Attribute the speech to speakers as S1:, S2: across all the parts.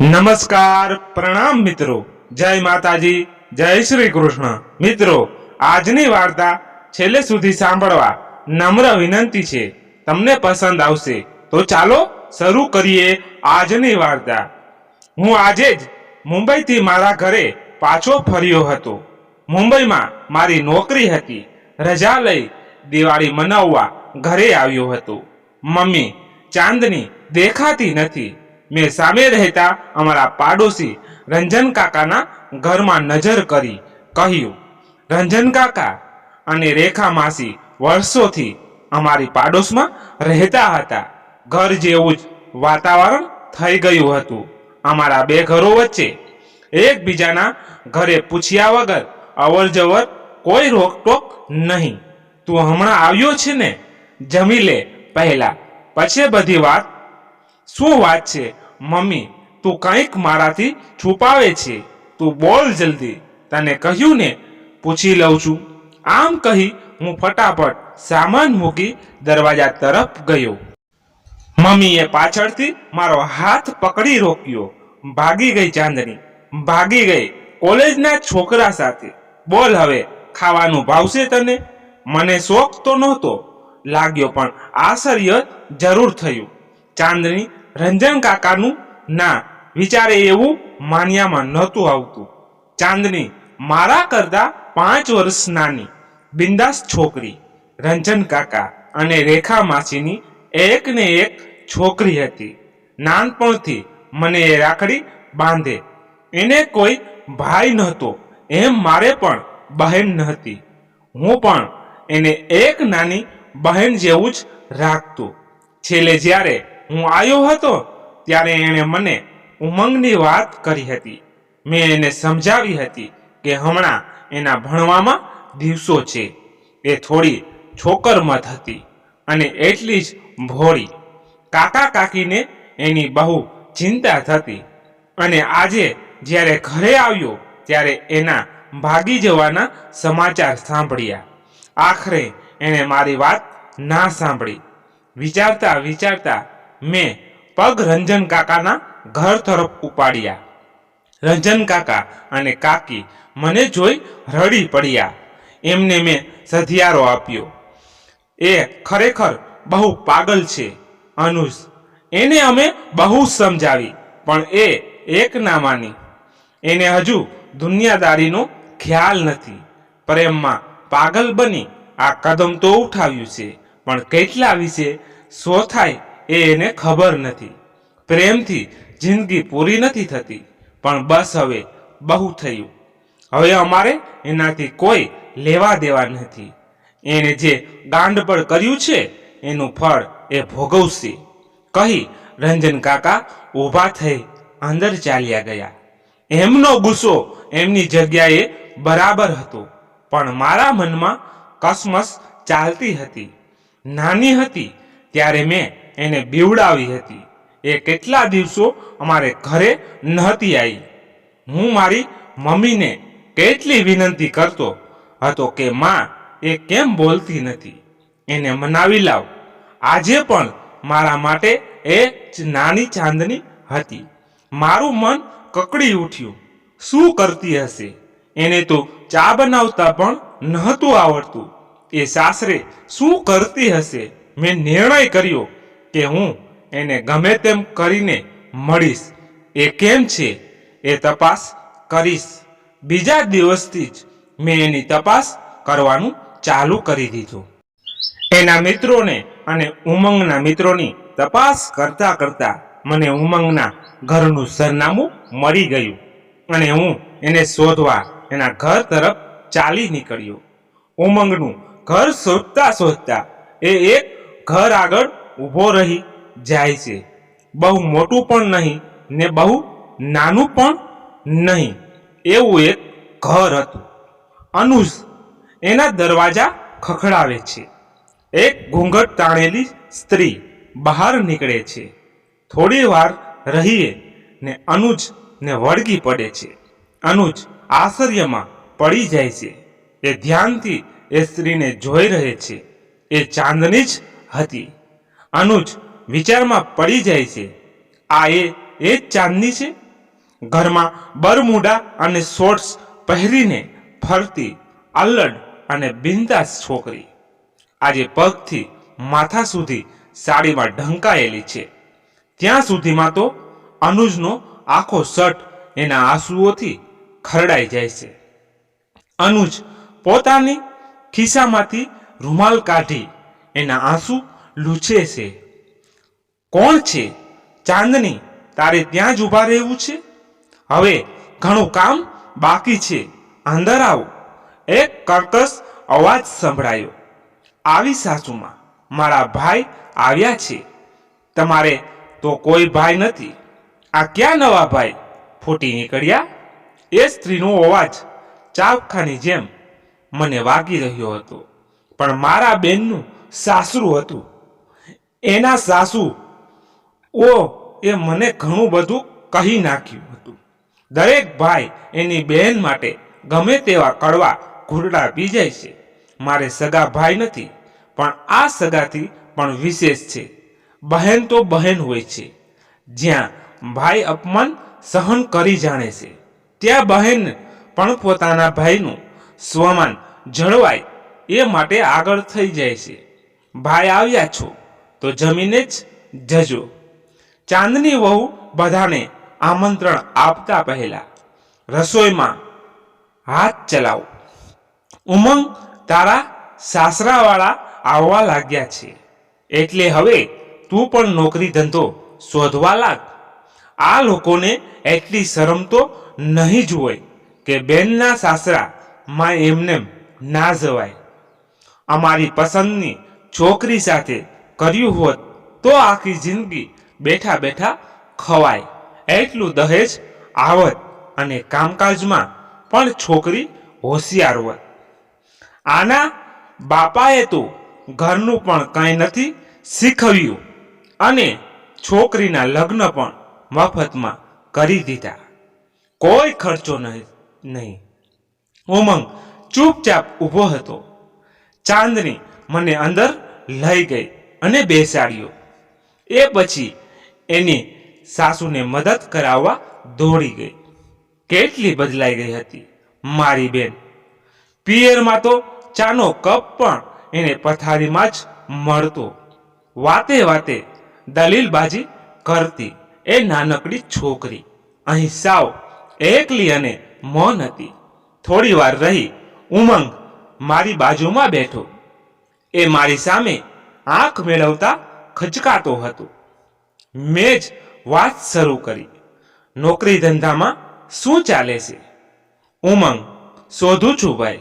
S1: નમસ્કાર, પ્રણામ મિત્રો. જય માતાજી, જય શ્રી કૃષ્ણ મિત્રો, આજની વાર્તા છેલ્લે સુધી સાંભળવા નમ્ર વિનંતી છે. તમને પસંદ આવશે. તો ચાલો શરૂ કરીએ આજની વાર્તા. હું આજે જ મુંબઈથી મારા ઘરે પાછો ફર્યો હતો. મુંબઈમાં મારી નોકરી હતી. રજા લઈ દિવાળી મનાવવા ઘરે આવ્યો હતો. મમ્મી ચાંદની દેખાતી નથી. મેં સામે રહેતા અમારા પાડોશી રંજન કાકાના ઘરમાં નજર કરી, કહ્યું, રંજન કાકા અને રેખા માસી વર્ષોથી અમારી પાડોશમાં રહેતા હતા. ઘર જેવું જ વાતાવરણ થઈ ગયું હતું. અમારા બે ઘરો વચ્ચે એકબીજાના ઘરે પૂછ્યા વગર અવર જવર કોઈ રોકટોક નહીં. તું હમણાં આવ્યો છે ને? જમી લે પહેલા. પછી બધી વાત? શું વાત છે? મમ્મી, તું કંઈક મારાથી છુપાવે છે. તું બોલ જલ્દી. તને કહ્યું ને, પૂછી લઉં છું. આમ કહી હું ફટાફટ સામાન મૂકી દરવાજા તરફ ગયો. મમ્મીએ પાછળથી મારો હાથ પકડી રોક્યો. ભાગી ગઈ ચાંદની. ભાગી ગઈ કોલેજના છોકરા સાથે. બોલ હવે, ખાવાનું ભાવશે તને? મને શોખ તો નહોતો. લાગ્યો પણ આશ્ચર્ય જરૂર થયું. ચાંદની રંજન કાકાનું ના વિચારે એવું માન્યામાં નહોતું આવતું. ચાંદની મારા કરતા પાંચ વર્ષ નાની, બિંદાસ છોકરી, રંજન કાકા અને રેખા માસીની એક ને એક છોકરી હતી. નાનપણથી મને એ રાખડી બાંધે. એને કોઈ ભાઈ નહોતો, એમ મારે પણ બહેન નહોતી. હું પણ એને એક નાની બહેન જેવું જ રાખતો. છેલ્લે જ્યારે હું આવ્યો હતો ત્યારે એણે મને ઉમંગની વાત કરી હતી. મેં એને સમજાવી હતી કે હમણાં એના ભણવામાં દિવસો છે. એ થોડી છોકરમત હતી અને એટલી જ ભોળી. કાકા કાકીને એની બહુ ચિંતા થતી અને આજે જ્યારે ઘરે આવ્યો ત્યારે એના ભાગી જવાના સમાચાર સાંભળ્યા. આખરે એણે મારી વાત ના સાંભળી. વિચારતા વિચારતા મેં પગ રંજન કાકાના ઘર તરફ ઉપાડ્યા. રંજન કાકા અને કાકી મને જોઈ રડી પડ્યા. એમને મેં સધિયારો આપ્યો. એ ખરેખર બહુ પાગલ છે, અનુજ. એને અમે બહુ સમજાવી, પણ એ એક ના માની. એને હજુ દુનિયાદારીનો ખ્યાલ નથી. પ્રેમમાં પાગલ બની આ કદમ તો ઉઠાવ્યું છે, પણ કેટલા વિશે શો થાય એ એને ખબર નથી. પ્રેમથી જિંદગી પૂરી નથી થતી, પણ બસ હવે બહુ થયું. હવે અમારે એનાથી કોઈ લેવા દેવા નથી. એને જે ગાંડપણ કર્યું છે, એનું ફળ એ ભોગવશે. કહી રંજન કાકા ઊભા થઈ અંદર ચાલ્યા ગયા. એમનો ગુસ્સો એમની જગ્યાએ બરાબર હતો, પણ મારા મનમાં કસમસ ચાલતી હતી. નાની હતી ત્યારે મેં એને બીવડાવી હતી. એ કેટલા દિવસો અમારે ઘરે નહોતી આવી હું મારી મમ્મીને કેટલી વિનંતી કરતો હતો કે, માં, એ કેમ બોલતી નથી? એને મનાવી લાવ. આજે પણ મારા માટે એ જ નાની ચાંદની હતી. મારું મન કકડી ઉઠ્યું. શું કરતી હશે? એને તો ચા બનાવતા પણ નહોતું આવડતું. એ સાસરે શું કરતી હશે? મેં નિર્ણય કર્યો કે હું એને ગમે તેમ કરીને મળીશ. એ કેમ છે? એ તપાસ કરીશ. બીજા દિવસથી જ મેં એની તપાસ કરવાનું ચાલુ કરી દીધું. એના મિત્રોને અને ઉમંગના મિત્રોની તપાસ કરતા કરતા મને ઉમંગના ઘરનું સરનામું મળી ગયું અને હું એને શોધવા એના ઘર તરફ ચાલી નીકળ્યો. ઉમંગનું ઘર શોધતા શોધતા એ એક ઘર આગળ ઊભો રહી જાય છે. બહુ મોટું પણ નહીં ને બહુ નાનું પણ નહીં. એવું એક ઘર હતું. અનુજ એના દરવાજા ખખડાવે છે. એક ઘૂંઘટ તાણેલી સ્ત્રી બહાર નીકળે છે. થોડી વાર રહીએ ને અનુજ ને વળગી પડે છે. અનુજ આશ્ચર્યમાં પડી જાય છે. એ ધ્યાનથી એ સ્ત્રીને જોઈ રહે છે. એ ચાંદની જ હતી. અનુજ વિચારમાં પડી જાય છે. આ એ એ જ ચાંદની છે? ઘરમાં બરમુડા અને શોર્ટ્સ પહેરીને ફરતી અલ્લડ અને બિંદાસ છોકરી. આજે પગથી માથા સુધી સાડીમાં ઢંકાયેલી છે. ત્યાં સુધીમાં તો અનુજનો આખો શર્ટ એના આંસુઓથી ખરડાઈ જાય છે. અનુજ પોતાની ખિસ્સામાંથી રૂમાલ કાઢી એના આંસુ લૂછે છે. કોણ છે? ચાંદની. તારે ત્યાં જ ઊભા રહેવું છે? હવે ઘણું કામ બાકી છે. અંદર આવો. એક કર્કશ અવાજ સંભળાયો. આવી સાસુમાં મારા ભાઈ આવ્યા છે. તમારે તો કોઈ ભાઈ નથી. આ ક્યાં નવા ભાઈ? ફૂટી નીકળ્યા? એ સ્ત્રીનો અવાજ ચાવખાની જેમ મને વાગી રહ્યો હતો. પણ મારા બેનનું સાસરું હતું. એના સાસુ ઓ એ મને ઘણું બધું કહી નાખ્યું હતું. દરેક ભાઈ એની બહેન માટે ગમે તેવા કડવા ઘૂંટડા પી જાય છે. મારે સગા ભાઈ નથી, પણ આ સગાથી પણ વિશેષ છે. બહેન તો બહેન હોય છે. જ્યાં ભાઈ અપમાન સહન કરી જાણે છે, ત્યાં બહેન પણ પોતાના ભાઈનું સ્વમાન જળવાય એ માટે આગળ થઈ જાય છે. ભાઈ આવ્યા છો તો જમીને જ જજો. ચાંદની વહુ બધાને આમંત્રણ આપતા પહેલા રસોઈમાં હાથ ચલાવો. ઉમંગ તારા સાસરાવાળા આવવા લાગ્યા છે. એટલે હવે તું પણ નોકરી ધંધો શોધવા લાગ. આ લોકોને એટલી શરમ તો નહીં જ હોય કે બેનના સાસરા માં એમને ના જવાય. અમારી પસંદની છોકરી સાથે કર્યું હોત, તો આખી જિંદગી બેઠા બેઠા ખવાય. એટલું દહેજ આવત અને કામકાજમાં પણ છોકરી હોશિયાર હોત. આના બાપાએ તો ઘરનું પણ કંઈ નથી શીખવ્યું અને છોકરીના લગ્ન પણ મફતમાં કરી દીધા. કોઈ ખર્ચો નહીં નહીં. ઉમંગ ચૂપચાપ ઊભો હતો. ચાંદની મને અંદર લઈ ગઈ. અને બેસાડ્યો એ પછી એની સાસુને મદદ કરાવવા દોડી ગઈ. કેટલી બદલાઈ ગઈ હતી, મારી બેન. પિયરમાં તો ચાનો કપ પણ એને પથારીમાં જ મળતો. વાતે વાતે દલીલબાજી કરતી એ નાનકડી છોકરી. અહીં સાવ એકલી અને મૌન હતી. થોડી વાર રહી ઉમંગ મારી બાજુમાં બેઠો. એ મારી સામે આંખ મેળવતા ખચકાતો હતો. મેં જ વાત શરૂ કરી. નોકરી ધંધામાં શું ચાલે છે? ઉમંગ, શોધું છું ભાઈ.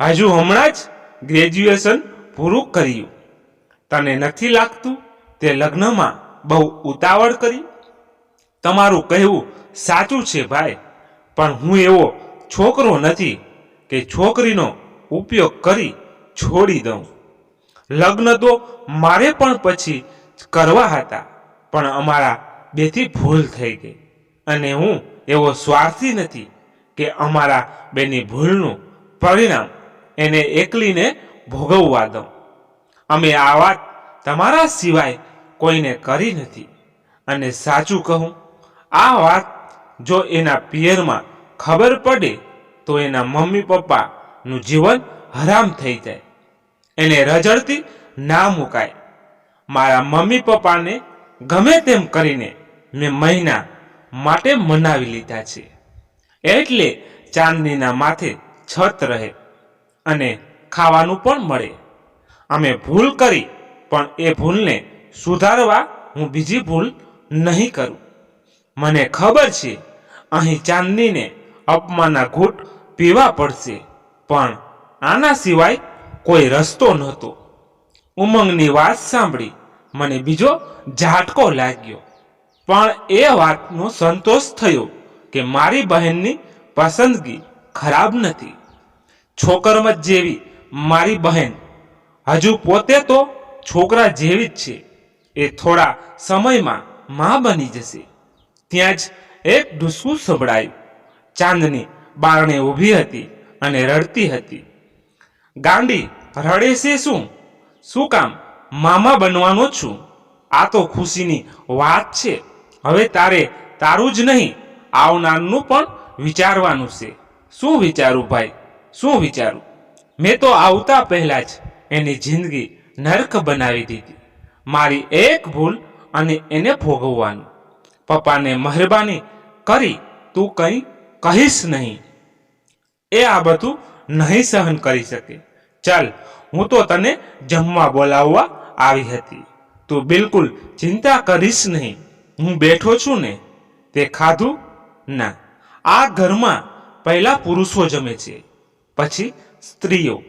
S1: હજુ હમણાં જ ગ્રેજ્યુએશન પૂરું કર્યું. તને નથી લાગતું તે લગ્નમાં બહુ ઉતાવળ કરી? તમારું કહેવું સાચું છે ભાઈ, પણ હું એવો છોકરો નથી કે છોકરીનો ઉપયોગ કરી છોડી દઉં. લગ્ન તો મારે પણ પછી કરવા હતા, પણ અમારા બેથી ભૂલ થઈ ગઈ. અને હું એવો સ્વાર્થી નથી કે અમારા બેની ભૂલનું પરિણામ એને એકલીને ભોગવવા દઉં. અમે આ વાત તમારા સિવાય કોઈને કરી નથી. અને સાચું કહું, આ વાત જો એના પિયરમાં ખબર પડે તો એના મમ્મી પપ્પાનું જીવન હરામ થઈ જાય. એને રજડતી ના મુકાય. મારા મમ્મી પપ્પાને ગમે તેમ કરીને મેં મહિના માટે મનાવી લીધા છે. એટલે ચાંદનીના માથે છત રહે અને ખાવાનું પણ મળે. અમે ભૂલ કરી, પણ એ ભૂલને સુધારવા હું બીજી ભૂલ નહીં કરું. મને ખબર છે, અહીં ચાંદનીને અપમાનના ઘૂંટ પીવા પડશે, પણ આના સિવાય કોઈ રસ્તો નહોતો. ઉમંગની વાત સાંભળી મને બીજો ઝાટકો લાગ્યો. પણ એ વાતનો સંતોષ થયો કે મારી બહેનની પસંદગી ખરાબ નથી. છોકરમત જેવી મારી બહેન. હજુ પોતે તો છોકરા જેવી જ છે. એ થોડા સમયમાં મા બની જશે. ત્યાં જ એક ડૂસકું સંભળાયું. ચાંદની બારણે ઊભી હતી અને રડતી હતી. ગાંડી રડે છે શું? શું કામ? મામા બનવાનો છું. આ તો ખુશીની વાત છે. હવે તારે તારું જ નહીં, આવનારનું પણ વિચારવાનું છે. શું વિચારું ભાઈ? શું વિચારું? મેં તો આવતા પહેલાં જ એની જિંદગી નરક બનાવી દીધી. મારી એક ભૂલ અને એને ભોગવવાનું. પપ્પાને મહેરબાની કરી, તું કંઈ કહીશ નહીં. એ આ બધું નહીં સહન કરી શકે. ચાલ, હું તો તને જમવા બોલાવવા આવી હતી. તું બિલકુલ ચિંતા કરીશ નહીં. હું બેઠો છું ને, તે ખાધું? ના. આ ઘરમાં પહેલા પુરુષો જમે છે, પછી સ્ત્રીઓ.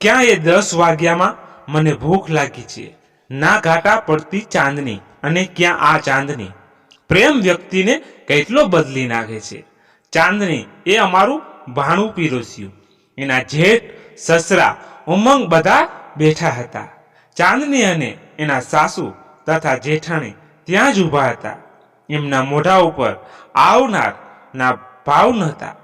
S1: ક્યાં એ દસ વાગ્યામાં મને ભૂખ લાગી છે. ના ઘાટા પડતી ચાંદની અને ક્યાં આ ચાંદની? પ્રેમ વ્યક્તિને કેટલો બદલી નાખે છે. ચાંદની એ અમારું ભાણું પીરસ્યું. એના જેઠ સસરા, ઉમંગ બધા બેઠા હતા. ચાંદની અને એના સાસુ તથા જેઠાણી ત્યાં જ ઊભા હતા. એમના મોઢા ઉપર આવનાર ના ભાવ નહોતા.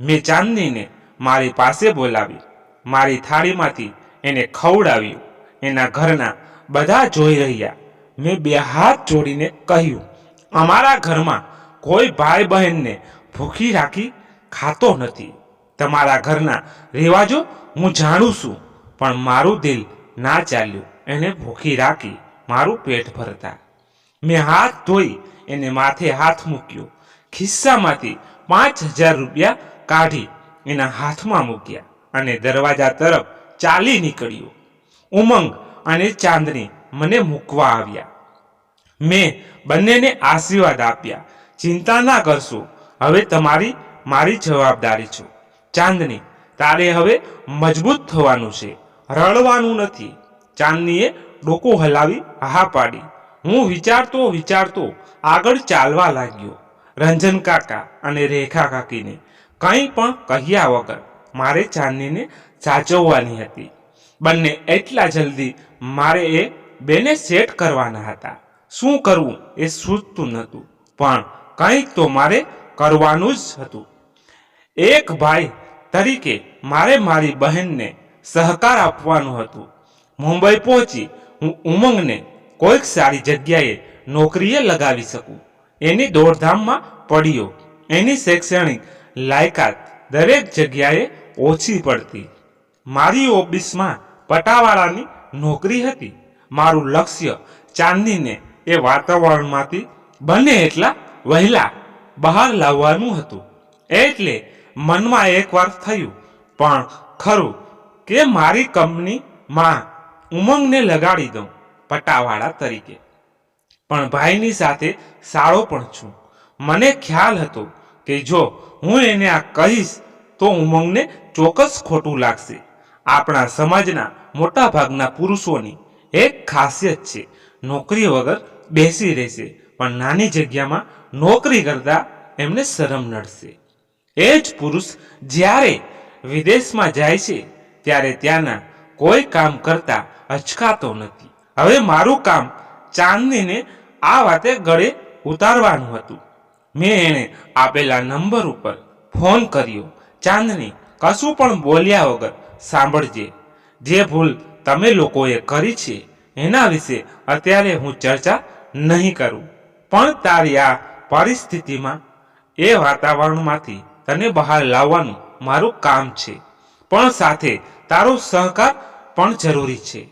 S1: મેં ચાંદનીને મારી પાસે બોલાવી. મારી થાળીમાંથી એને ખવડાવ્યું. એના ઘરના બધા જોઈ રહ્યા. મેં બે હાથ જોડીને કહ્યું, અમારા ઘરમાં કોઈ ભાઈ બહેનને ભૂખી રાખી ખાતો નથી. તમારા ઘરના રિવાજો હું જાણું છું, પણ મારું દિલ ના ચાલ્યું. એને ભૂખી રાખી મારું પેટ ભરતા. મેં હાથ ધોઈ એને માથે હાથ મૂક્યો. ખિસ્સામાંથી પાંચ હજાર રૂપિયા કાઢી એના હાથમાં મૂક્યા અને દરવાજા તરફ ચાલી નીકળ્યો. ઉમંગ અને ચાંદની મને મૂકવા આવ્યા. મેં બંનેને આશીર્વાદ આપ્યા. ચિંતા ના કરશો, હવે તમારી મારી જવાબદારી છે. ચાંદની. તારે હવે મજબૂત થવાનું છે. રડવાનું નથી. ચાંદનીએ ડોકો હલાવી હા પાડી. હું વિચારતો વિચારતો આગળ ચાલવા લાગ્યો. રંજન કાકા અને રેખા કાકીને કંઈ પણ કહ્યા વગર મારે ચાંદનીને સાચવવાની હતી. બંને એટલા જલ્દી મારે એ બેને સેટ કરવાના હતા. શું કરવું એ સૂચતું નહોતું, પણ કંઈક તો મારે કરવાનું જ હતું. એક ભાઈ તરીકે મારે મારી બહેનને સહકાર આપવાનું હતું. મુંબઈ પહોંચી હું ઉમંગને કોઈક સારી જગ્યાએ નોકરીએ લગાવી શકું. એની દોડધામમાં પડ્યો. એની શૈક્ષણિક લાયકાત દરેક જગ્યાએ ઓછી પડતી. મારી ઓફિસમાં પટાવાળાની નોકરી હતી. મારું લક્ષ્ય ચાંદનીને એ વાતાવરણમાંથી બને એટલા વહેલા બહાર લાવવાનું હતું. એટલે મનમાં એકવાર થયું. પણ ખરું કે મારી કંપનીમાં ઉમંગને લગાડી દઉં, પટાવાળા તરીકે. પણ ભાઈની સાથે સારો પણ છું. મને ખ્યાલ હતો કે જો હું એને આ કહીશ, તો ઉમંગને ચોક્કસ ખોટું લાગશે. આપણા સમાજના મોટા ભાગના પુરુષોની એક ખાસિયત છે, નોકરી વગર બેસી રહેશે, પણ નાની જગ્યામાં નોકરી કરતા એમને શરમ નડશે. એ જ પુરુષ જ્યારે વિદેશમાં જાય છે, ત્યારે ત્યાંના કોઈ કામ કરતા અચકાતો નથી. હવે મારું કામ ચાંદનીને આ વાતે ગળે ઉતારવાનું હતું. મેં એણે આપેલા નંબર ઉપર ફોન કર્યો. ચાંદની, કશું પણ બોલ્યા વગર સાંભળજે. જે ભૂલ તમે લોકોએ કરી છે, એના વિશે અત્યારે હું ચર્ચા નહીં કરું. પણ તારી આ પરિસ્થિતિમાં એ વાતાવરણમાંથી તને બહાર લાવવાનું મારું કામ છે. પણ સાથે તારો સહકાર પણ જરૂરી છે.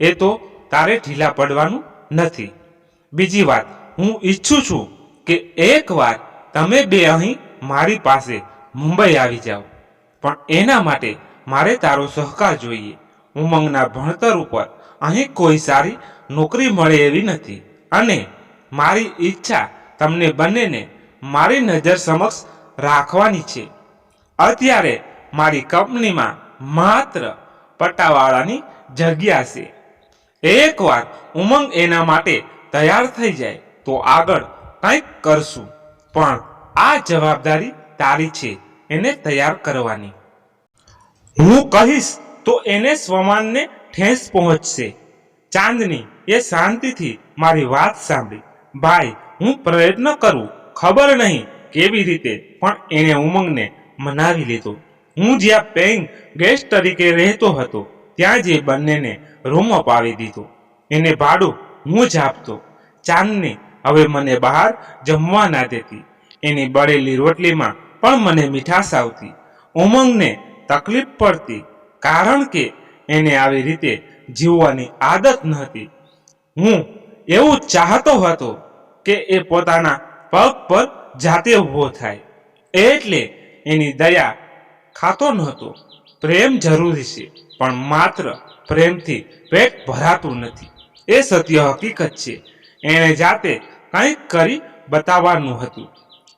S1: એ તો તારે ઢીલા પડવાનું નથી. બીજી વાત, હું ઈચ્છું છું કે એકવાર તમે બે અહીં મારી પાસે મુંબઈ આવી જાઓ. પણ એના માટે મારે તારો સહકાર જોઈએ. ઉમંગના ભણતર ઉપર અહીં કોઈ સારી નોકરી મળે એવી નથી. અને મારી ઈચ્છા તમને બંનેને મારી નજર સમક્ષ રાખવાની છે. અત્યારે મારી કંપનીમાં માત્ર પટ્ટાવાળાની જગ્યા છે. એકવાર ઉમંગ એના માટે તૈયાર થઈ જાય તો આગળ કંઈક કરશું. પણ આ જવાબદારી તારી છે, એને તૈયાર કરવાની. હું કહીશ તો એને સ્વમાનને ઠેસ પહોંચશે. ચાંદની એ શાંતિથી મારી વાત સાંભળી. ભાઈ, હું પ્રયત્ન કરું, ખબર નહીં કેવી રીતે પણ એણે ઉમંગને મનાવી લીધો. હું જ્યાં પેઇંગ ગેસ્ટ તરીકે રહેતો હતો, ત્યાં જ એ બંનેને રૂમ અપાવી દીધો. એને ભાડું હું જ આપતો. ચાંદની હવે મને બહાર જમવા ના દેતી. એની બળેલી રોટલીમાં પણ મને મીઠાશ આવતી. ઉમંગને તકલીફ પડતી, કારણ કે એને આવી રીતે જીવવાની આદત નહોતી હું એવું ચાહતો હતો કે એ પોતાના પગ પર જાતે ઊભો થાય. એટલે એની દયા ખાતો નહોતો પ્રેમ જરૂરી છે, પણ માત્ર પ્રેમથી પેટ ભરાતું નથી. એ સત્ય હકીકત છે. એણે જાતે કંઈક કરી બતાવવાનું હતું.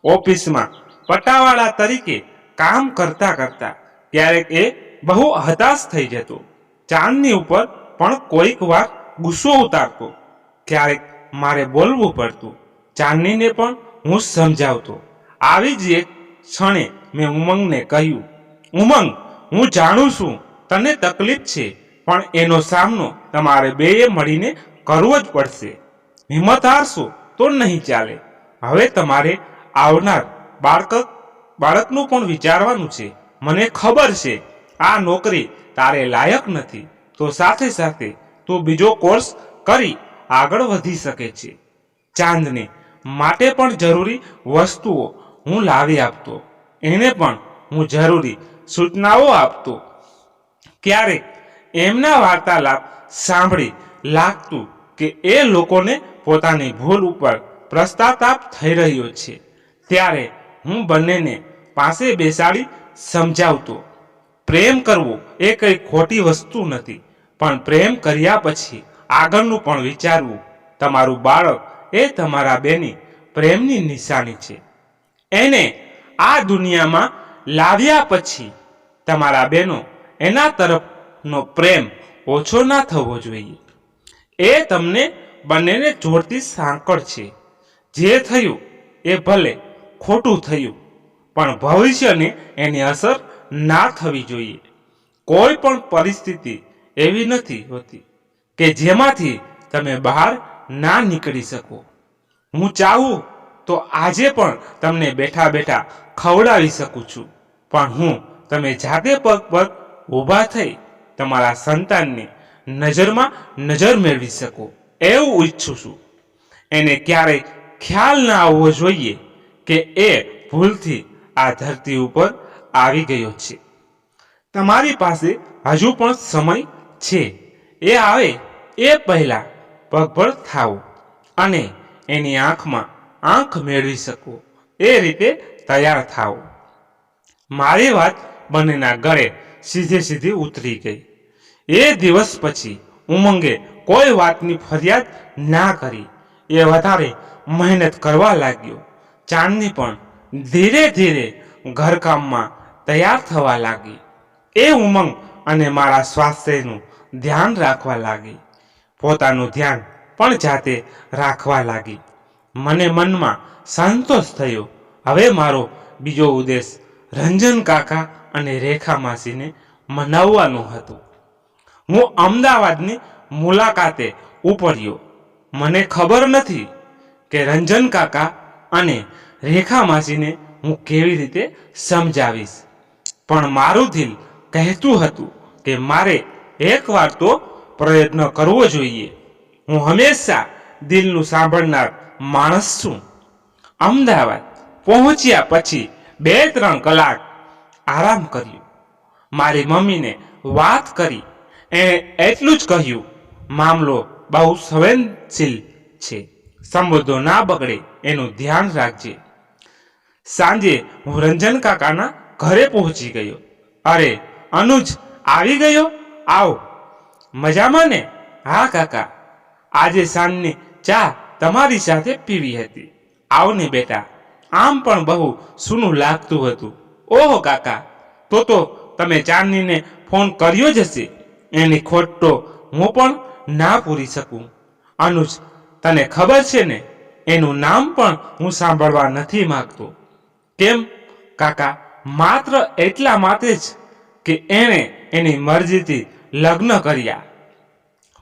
S1: ઓફિસમાં પટાવાળા તરીકે કામ કરતા કરતા ક્યારેક એ બહુ હતાશ થઈ જતો. ચાંદની ઉપર પણ કોઈક વાર ગુસ્સો ઉતારતો. ક્યારેક મારે બોલવું પડતું. ચાંદનીને પણ હું સમજાવતો. આવી જ એક ક્ષણે મેં ઉમંગને કહ્યું, ઉમંગ, હું જાણું છું, તને તકલીફ છે, પણ એનો સામનો તમારે બેએ મળીને કરવો જ પડશે. હિંમત હારશો તો નહીં ચાલે. હવે તમારે આવનાર બાળક, બાળકનું પણ વિચારવાનું છે. મને ખબર છે, આ નોકરી તારે લાયક નથી. તો સાથે સાથે તું બીજો કોર્સ કરી આગળ વધી શકે છે. ચાંદને માટે પણ જરૂરી વસ્તુઓ હું લાવી આપતો. એને પણ હું જરૂરી સૂચનાઓ આપતો. ક્યારેક એમના વાર્તાલાપ સાંભળી લાગતું કે એ લોકોને પોતાની ભૂલ ઉપર પ્રસ્તાતાપ થઈ રહ્યો છે, ત્યારે હું બંનેને પાસે બેસાડી સમજાવતો. પ્રેમ કરવો એ કંઈ ખોટી વસ્તુ નથી, પણ પ્રેમ કર્યા પછી આગળનું પણ વિચારવું. તમારું બાળક એ તમારા બેની પ્રેમની નિશાની છે. એને આ દુનિયામાં લાવ્યા પછી તમારા બેનો એના તરફનો પ્રેમ ઓછો ના થવો જોઈએ. એ તમને બંનેને જોડતી સાંકળ છે. જે થયું એ ભલે ખોટું થયું, પણ ભવિષ્યને એની અસર ના થવી જોઈએ. કોઈ પણ પરિસ્થિતિ એવી નથી હોતી કે જેમાંથી તમે બહાર ના નીકળી શકો. હું ચાહું તો આજે પણ તમને બેઠા બેઠા ખવડાવી શકું છું. પણ હું તમે જાતે પગ પર ઊભા થઈ તમારા સંતાનને નજરમાં નજર મેળવી શકો. એવું ઈચ્છું છું. એને ક્યારેય ખ્યાલ ના આવવો જોઈએ કે એ ભૂલથી આ ધરતી ઉપર આવી ગયો છે. તમારી પાસે હજુ પણ સમય છે. એ આવે એ પહેલા પગભર થાઓ અને એની આંખમાં આંખ મેળવી શકો. એ રીતે તૈયાર થાઓ. મારી વાત બંનેના ગળે સીધે સીધી ઉતરી ગઈ. એ દિવસ પછી ઉમંગે કોઈ વાતની ફરિયાદ ના કરી. એ વધારે મહેનત કરવા લાગ્યો. ચાંદની પણ ધીરે ધીરે ઘરકામમાં તૈયાર થવા લાગી. એ ઉમંગ અને મારા સ્વાસ્થ્યનું ધ્યાન રાખવા લાગી. પોતાનું ધ્યાન પણ જાતે રાખવા લાગી. મને મનમાં સંતોષ થયો. હવે મારો બીજો ઉદ્દેશ રંજન કાકા અને રેખા માસીને મનાવવાનો હતો. હું અમદાવાદની મુલાકાતે ઉપડ્યો. મને ખબર નથી કે રંજન કાકા અને રેખા માસીને હું કેવી રીતે સમજાવીશ. પણ મારું દિલ કહેતું હતું કે મારે એકવાર તો પ્રયત્ન કરવો જોઈએ. હું હંમેશા દિલનું સાંભળનાર માણસ છું. અમદાવાદ પહોંચ્યા પછી બે ત્રણ કલાક આરામ કર્યો. મારી મમ્મીને વાત કરી. એણે એટલું જ કહ્યું, મામલો બહુ સંવેદનશીલ છે. સંબોધો ના બગડે એનું ધ્યાન રાખજે. સાંજે હું રંજન કાકાના ઘરે પહોંચી ગયો. અરે, અનુજ, આવી ગયો? આવ. મજામાં ને? હા, કાકા. આજે સાંજની ચા તમારી સાથે પીવી હતી. આવ ને બેટા. આમ પણ બહુ સૂનું લાગતું હતું. ઓહો, કાકા. તો તો તમે ચાંદનીને ફોન કર્યો જ હશે. એની ખોટ તો હું પણ ના પૂરી શકું. અનુજ, તને ખબર છે ને? એનું નામ પણ હું સાંભળવા નથી માગતો. કેમ? કાકા, માત્ર એટલા માટે જ કે એણે એની મરજીથી લગ્ન કર્યા.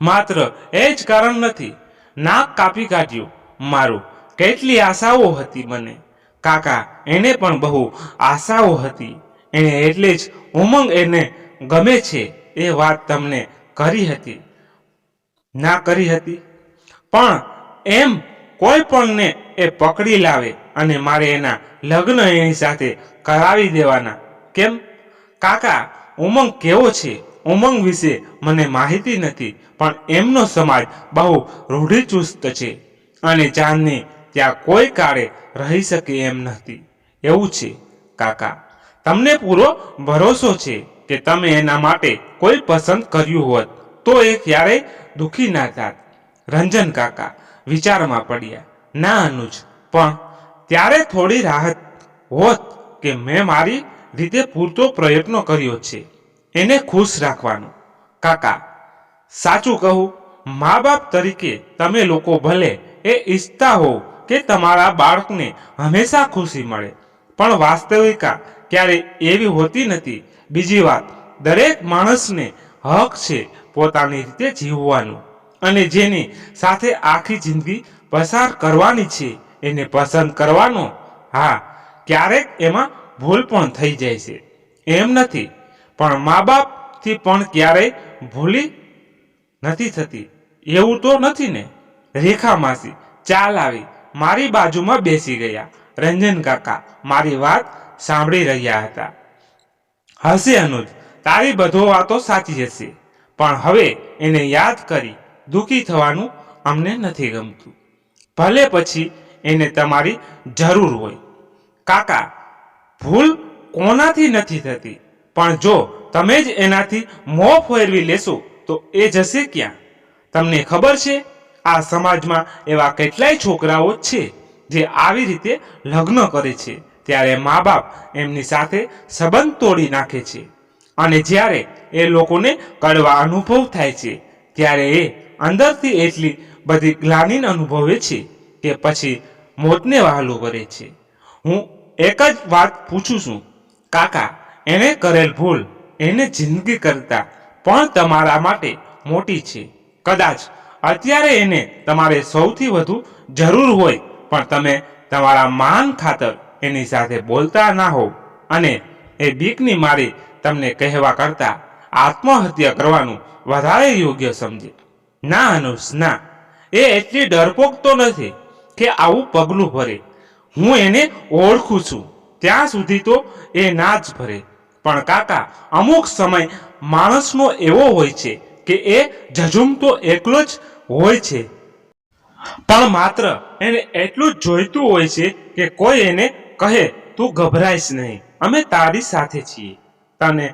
S1: માત્ર એ જ કારણ નથી, નાક કાપી કાઢ્યું મારું. કેટલી આશાઓ હતી મને. કાકા, એને પણ બહુ આશાઓ હતી. એણે એટલે જ ઉમંગ એને ગમે છે એ વાત તમને કરી હતી. ના કરી હતી. પણ એમ કોઈ પણને એ પકડી લાવે અને મારે એના લગ્ન એની સાથે કરાવી દેવાના. કેમ? કાકા, ઉમંગ કેવો છે? ઉમંગ વિશે મને માહિતી નથી, પણ એમનો સમાજ બહુ રૂઢિચુસ્ત છે અને જાનને ત્યાં કોઈ કાળે રહી શકે એમ નથી. એવું છે, કાકા. તમને પૂરો ભરોસો છે કે તમે એના માટે કોઈ પસંદ કર્યું હોત, તો એ ક્યારેય દુઃખી ના થાત. રંજન કાકા, વિચારમાં પડ્યા. ના, અનુજ, પણ ત્યારે થોડી રાહત હોત કે મેં મારી રીતે પૂરતો પ્રયત્નો કર્યો છે. એને ખુશ રાખવાનું. કાકા, સાચું કહું મા બાપ તરીકે તમે લોકો ભલે એ ઈચ્છતા હો કે તમારા બાળકને હંમેશા ખુશી મળે. પણ વાસ્તવિકા ક્યારે એવી હોતી નથી. બીજી વાત, દરેક માણસને હક છે પોતાની રીતે જીવવાનું અને જેની સાથે આખી જિંદગી પસાર કરવાની છે, એને પસંદ કરવાનો, હા, ક્યારેક એમાં ભૂલ પણ થઈ જાય છે. એમ નથી પણ મા બાપથી પણ ક્યારેય ભૂલી નથી થતી. એવું તો નથી ને? રેખા માસી, ચાલ આવી. મારી બાજુમાં બેસી ગયા. રંજન કાકા, મારી વાત સાંભળી રહ્યા હતા. હશે અનુજ, તારી બધો વાતો સાચી હશે. પણ હવે એને યાદ કરી દુઃખી થવાનું અમને નથી ગમતું. ભલે પછી એને તમારી જરૂર હોય. કાકા, ભૂલ કોનાથી નથી થતી? પણ જો તમે જ એનાથી મોં ફેરવી લેશો, તો એ જશે ક્યાં? તમને ખબર છે, આ સમાજમાં એવા કેટલાય છોકરાઓ છે, જે આવી રીતે લગ્ન કરે છે, ત્યારે મા બાપ એમની સાથે સંબંધ તોડી નાખે છે. અને જ્યારે એ લોકોને કડવા અનુભવ થાય છે, ત્યારે એ અંદરથી એટલી બધી ગ્લાનિન અનુભવે છે કે પછી મોતને વહાલું કરે છે. હું એક જ વાત પૂછું છું. કાકા એને કરેલ ભૂલ એને જિંદગી કરતા પણ તમારા માટે મોટી છે. કદાચ અત્યારે એને તમારે સૌથી વધુ જરૂર હોય, પણ તમે તમારા માન ખાતર એની સાથે બોલતા ના હોવ અને એ બીકની મારી તમને કહેવા કરતા આત્મહત્યા કરવાનું વધારે યોગ્ય સમજે. ના અનુષ ના. એ એટલી ડરપોક તો નથી કે આવું પગલું ભરે. હું એને ઓળખું છું. ત્યાં સુધી તો એ ના જ ભરે. પણ કાકા, અમુક સમય માણસનો એવો હોય છે કે એ ઝઝુમતો એકલો જ હોય છે. પણ માત્ર એને એટલું જ જોઈતું હોય છે કે કોઈ એને કહે, તું ગભરાઈશ નહીં, અમે તારી સાથે છીએ. તને,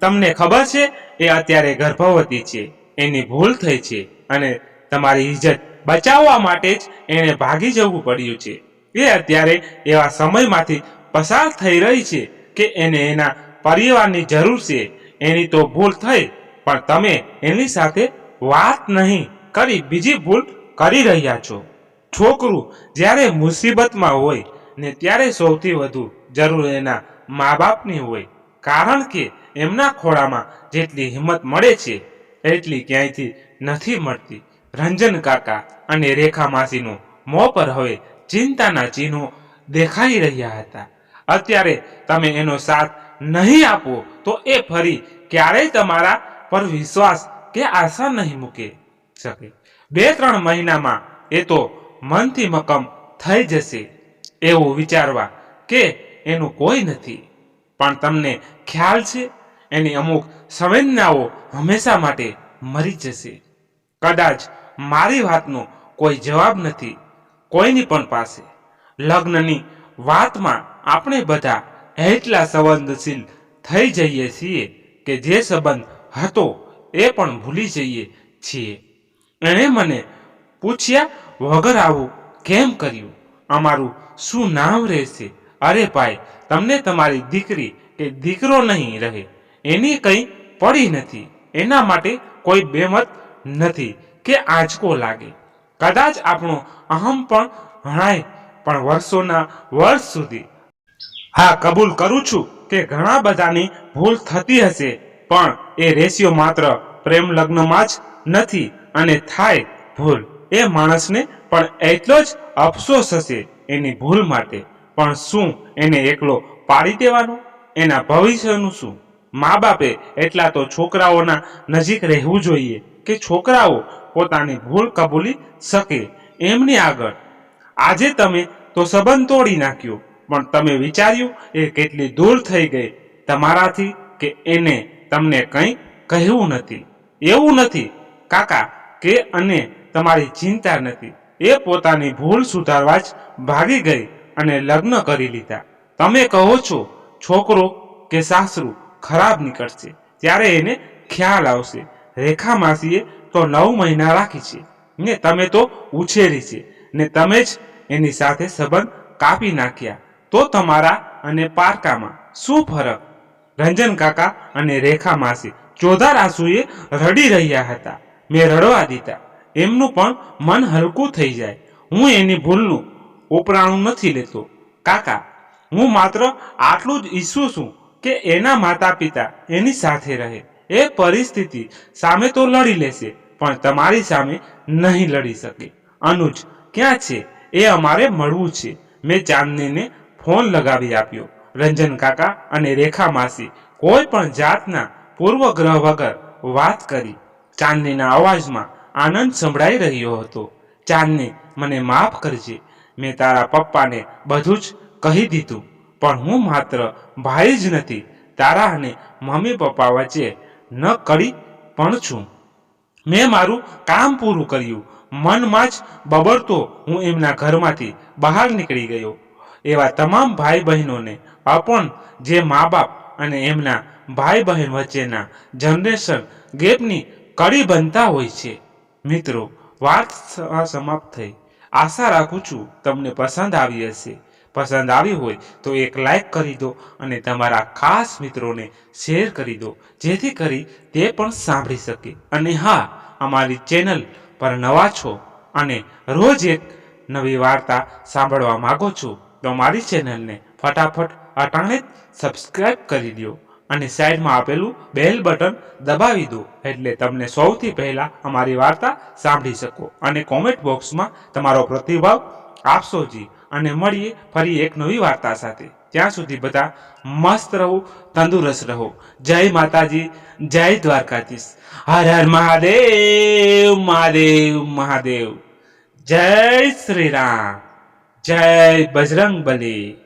S1: તમને ખબર છે, એ અત્યારે ગર્ભવતી છે, એની ભૂલ થઈ છે અને તમારી ઇજ્જત બચાવવા માટે જ એને ભાગી જવું પડ્યું છે. એ અત્યારે એવા સમયમાંથી પસાર થઈ રહી છે કે એને એના પરિવારની જરૂર છે, એની તો ભૂલ થઈ, પણ તમે એની સાથે વાત નહીં કરી, બીજી ભૂલ કરી રહ્યા છો. છોકરું જ્યારે મુસીબતમાં હોય ને ત્યારે સૌથી વધુ જરૂર એના મા બાપની હોય, કારણ કે એમના ખોળામાં જેટલી હિંમત મળે છે, એટલી ક્યાંયથી નથી મળતી. રંજન કાકા અને રેખા માસીનું મોં પર હવે ચિંતાના ચિહ્નો દેખાઈ રહ્યા હતા. અત્યારે તમે એનો સાથ નહીં આપો, તો એ ફરી ક્યારેય તમારા પર વિશ્વાસ કે આશા નહીં મૂકે શકે. બે ત્રણ મહિનામાં એ તો મનથી મકમ થઈ જશે એવું વિચારવા કે એનું કોઈ નથી. પણ તમને ખ્યાલ છે? એની અમુક સંવેદનાઓ હંમેશા માટે મરી જશે. કદાચ મારી વાતનો કોઈ જવાબ નથી કોઈની પણ પાસે. લગ્નની વાતમાં આપણે બધા એટલા સંવેદનશીલ થઈ જઈએ છીએ કે જે સંબંધ હતો એ પણ ભૂલી જઈએ છીએ. એણે મને પૂછ્યા વગર આવું કેમ કર્યું? અમારું શું નામ રહેશે? અરે ભાઈ, તમને તમારી દીકરી કે દીકરો નહીં રહે. એની કંઈ પડી નથી. એના માટે કોઈ બેમત નથી કે આંચકો લાગે. કદાચ આપણો અહમ પણ હણાય પણ વર્ષોના વર્ષ સુધી હા, કબૂલ કરું છું કે ઘણા બધાની ભૂલ થતી હશે, પણ એ રેશિયો માત્ર પ્રેમ લગ્નમાં જ નથી અને થાય ભૂલ. એ માણસને પણ એટલો જ અફસોસ હશે એની ભૂલ માટે. પણ શું એને એકલો પાડી દેવાનો? એના ભવિષ્યનું શું? મા બાપે એટલા તો છોકરાઓના નજીક રહેવું જોઈએ કે છોકરાઓ પોતાની ભૂલ કબૂલી શકે એમની આગળ. આજે તમે તો સંબંધ તોડી નાખ્યો. પણ તમે વિચાર્યું એ કેટલી દૂર થઈ ગઈ તમારાથી કે એને તમને કંઈ કહેવું નથી? એવું નથી. કાકા, કે અને તમારી ચિંતા નથી. એ પોતાની ભૂલ સુધારવા જ ભાગી ગઈ અને લગ્ન કરી લીધા. તમે કહો છો, છોકરો કે સાસરું ખરાબ નીકળશે, ત્યારે એને ખ્યાલ આવશે. રેખા માસીએ તો નવ મહિના રાખી છે. ને તમે તો ઉછેરી છે. ને તમે જ એની સાથે સંબંધ કાપી નાખ્યા. તો તમારા અને પારકામાં શું ફરક? રંજન કાકા અને રેખા માસી ચોધાર આંસુએ રડી રહ્યા હતા. મેં રડવા દીધા. એમનું પણ મન હલકું થઈ જાય. હું એની ભૂલનું ઉપરાણું નથી લેતો. કાકા, હું માત્ર આટલું જ ઈચ્છું છું કે એના માતા પિતા એની સાથે રહે. એ પરિસ્થિતિ સામે તો લડી લેશે, પણ તમારી સામે નહીં લડી શકે. અનુજ, ક્યાં છે? એ અમારે મળવું છે. મેં ચાંદનીને ફોન લગાવી આપ્યો. રંજન કાકા અને રેખા માસી કોઈ પણ જાતના પૂર્વગ્રહ વગર વાત કરી. ચાંદનીના અવાજમાં આનંદ સંભળાઈ રહ્યો હતો. ચાંદની, મને માફ કરજે. મેં તારા પપ્પાને બધું જ કહી દીધું. પણ હું માત્ર ભાઈ જ નથી. તારા અને મમ્મી પપ્પા વચ્ચે ન કરી પણ છું. મેં મારું કામ પૂરું કર્યું. મનમાં જ બબડતો હું એમના ઘરમાંથી બહાર નીકળી ગયો. એવા તમામ ભાઈ બહેનોને અપણ જે મા બાપ અને એમના ભાઈ બહેન વચ્ચેના જનરેશન ગેપની કડી બનતા હોય છે. મિત્રો, વાત સમાપ્ત થઈ. આશા રાખું છું તમને પસંદ આવી હશે. પસંદ આવી હોય તો એક લાઈક કરી દો અને તમારા ખાસ મિત્રોને શેર કરી દો, જેથી કરી તે પણ સાંભળી શકે. અને હા, અમારી ચેનલ પર નવા છો અને રોજ એક નવી વાર્તા સાંભળવા માગો છો તો મારી ચેનલને ફટાફટ અટાણે સબસ્ક્રાઇબ કરી દો અને સાઈડમાં આપેલું બેલ બટન દબાવી દો એટલે તમને સૌથી પહેલાં અમારી વાર્તા સાંભળી શકો અને કોમેન્ટ બોક્સમાં તમારો પ્રતિભાવ આપશો જી. અને મળીએ ફરી એક નવી વાર્તા સાથે. ત્યાં સુધી બધા મસ્ત રહો, તંદુરસ્ત રહો. જય માતાજી, જય દ્વારકાધીશ. હર હર મહાદેવ મહાદેવ મહાદેવ. જય શ્રી રામ. જય બજરંગ બલી